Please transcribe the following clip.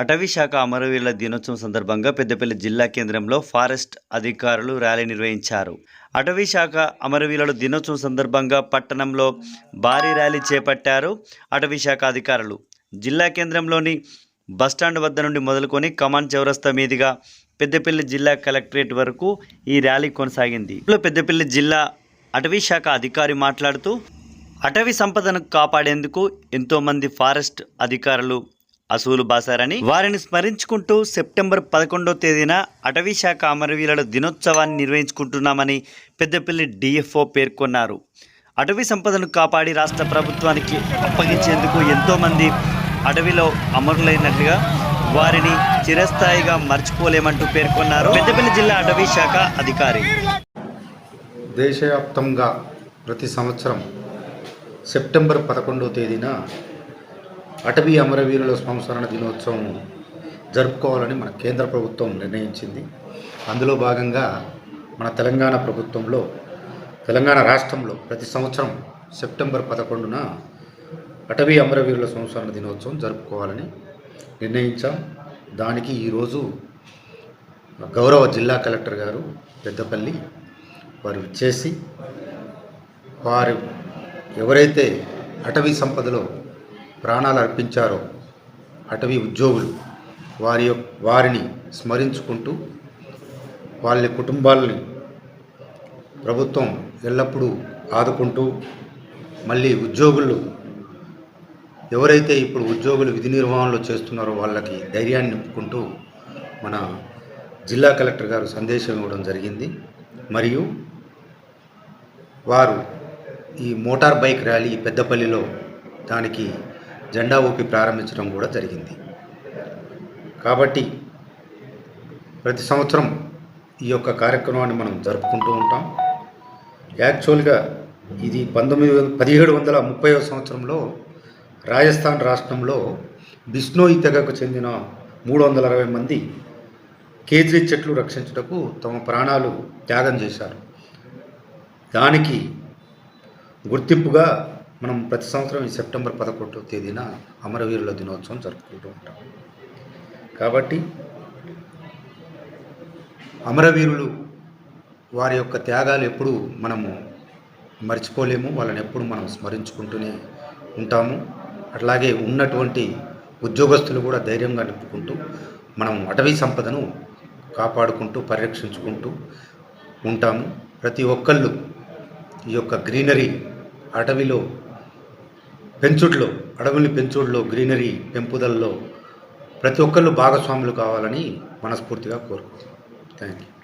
అటవీ శాఖ అమరవీరుల దినోత్సవం సందర్భంగా పెద్దపల్లి జిల్లా కేంద్రంలో ఫారెస్ట్ అధికారులు ర్యాలీ నిర్వహించారు. అటవీ శాఖ అమరవీరుల దినోత్సవం సందర్భంగా పట్టణంలో భారీ ర్యాలీ చేపట్టారు అటవీ శాఖ అధికారులు. జిల్లా కేంద్రంలోని బస్టాండ్ వద్ద నుండి మొదలుకొని కమాండ్ చౌరస్తా మీదుగా పెద్దపల్లి జిల్లా కలెక్టరేట్ వరకు ఈ ర్యాలీ కొనసాగింది. పెద్దపల్లి జిల్లా అటవీ శాఖ అధికారి మాట్లాడుతూ అటవీ సంపదను కాపాడేందుకు ఎంతోమంది ఫారెస్ట్ అధికారులు అసూలు బాసారని వారిని స్మరించుకుంటూ సెప్టెంబర్ పదకొండో తేదీన అటవీ శాఖ అమరవీరుల దినోత్సవాన్ని నిర్వహించుకుంటున్నామని పెద్దపల్లి డిఎఫ్ఓ పేర్కొన్నారు. అటవీ సంపదను కాపాడి రాష్ట్ర ప్రభుత్వానికి అప్పగించేందుకు ఎంతోమంది అటవీలో అమరులైనట్లుగా వారిని చిరస్థాయిగా మర్చిపోలేమంటూ పేర్కొన్నారు పెద్దపల్లి జిల్లా అటవీ శాఖ అధికారి. దేశవ్యాప్తంగా ప్రతి సంవత్సరం సెప్టెంబర్ పదకొండో తేదీన అటవీ అమరవీరుల సంస్మరణ దినోత్సవం జరుపుకోవాలని మన కేంద్ర ప్రభుత్వం నిర్ణయించింది. అందులో భాగంగా మన తెలంగాణ ప్రభుత్వంలో తెలంగాణ రాష్ట్రంలో ప్రతి సంవత్సరం సెప్టెంబర్ పదకొండున అటవీ అమరవీరుల సంస్మరణ దినోత్సవం జరుపుకోవాలని నిర్ణయించాం. దానికి ఈరోజు గౌరవ జిల్లా కలెక్టర్ గారు పెద్దపల్లి వారు చేసి వారు ఎవరైతే అటవీ సంపదలో ప్రాణాలు అర్పించారో అటవీ ఉద్యోగులు వారి వారిని స్మరించుకుంటూ వాళ్ళ కుటుంబాలని ప్రభుత్వం ఎల్లప్పుడూ ఆదుకుంటూ మళ్ళీ ఉద్యోగులు ఎవరైతే ఇప్పుడు ఉద్యోగులు విధి నిర్వహణలో చేస్తున్నారో వాళ్ళకి ధైర్యాన్ని నింపుకుంటూ మన జిల్లా కలెక్టర్ గారు సందేశం ఇవ్వడం జరిగింది. మరియు వారు ఈ మోటార్ బైక్ ర్యాలీ పెద్దపల్లిలో దానికి జెండా ఊపి ప్రారంభించడం కూడా జరిగింది. కాబట్టి ప్రతి సంవత్సరం ఈ యొక్క కార్యక్రమాన్ని మనం జరుపుకుంటూ ఉంటాం. యాక్చువల్గా ఇది పంతొమ్మిది వందల పదిహేడు వందల ముప్పై సంవత్సరంలో రాజస్థాన్ రాష్ట్రంలో బిష్ణోయి తెగకు చెందిన మూడు వందల అరవై మంది కేజ్రీ చెట్లు రక్షించుటకు తమ ప్రాణాలు త్యాగం చేశారు. దానికి గుర్తింపుగా మనం ప్రతి సంవత్సరం ఈ సెప్టెంబర్ పదకొండవ తేదీన అమరవీరుల దినోత్సవం జరుపుకుంటూ ఉంటాం. కాబట్టి అమరవీరులు వారి యొక్క త్యాగాలు ఎప్పుడు మనము మర్చిపోలేము వాళ్ళని ఎప్పుడు మనం స్మరించుకుంటూనే ఉంటాము. అట్లాగే ఉన్నటువంటి ఉద్యోగస్తులు కూడా ధైర్యంగా నింపుకుంటూ మనం అటవీ సంపదను కాపాడుకుంటూ పరిరక్షించుకుంటూ ఉంటాము. ప్రతి ఒక్కళ్ళు ఈ యొక్క గ్రీనరీ అటవీలో పెంచుట్లో అడవుల్ని పెంచుడులో గ్రీనరీ పెంపుదలలో ప్రతి ఒక్కళ్ళు భాగస్వాములు కావాలని మనస్ఫూర్తిగా కోరుకుంటున్నాను థ్యాంక్ యూ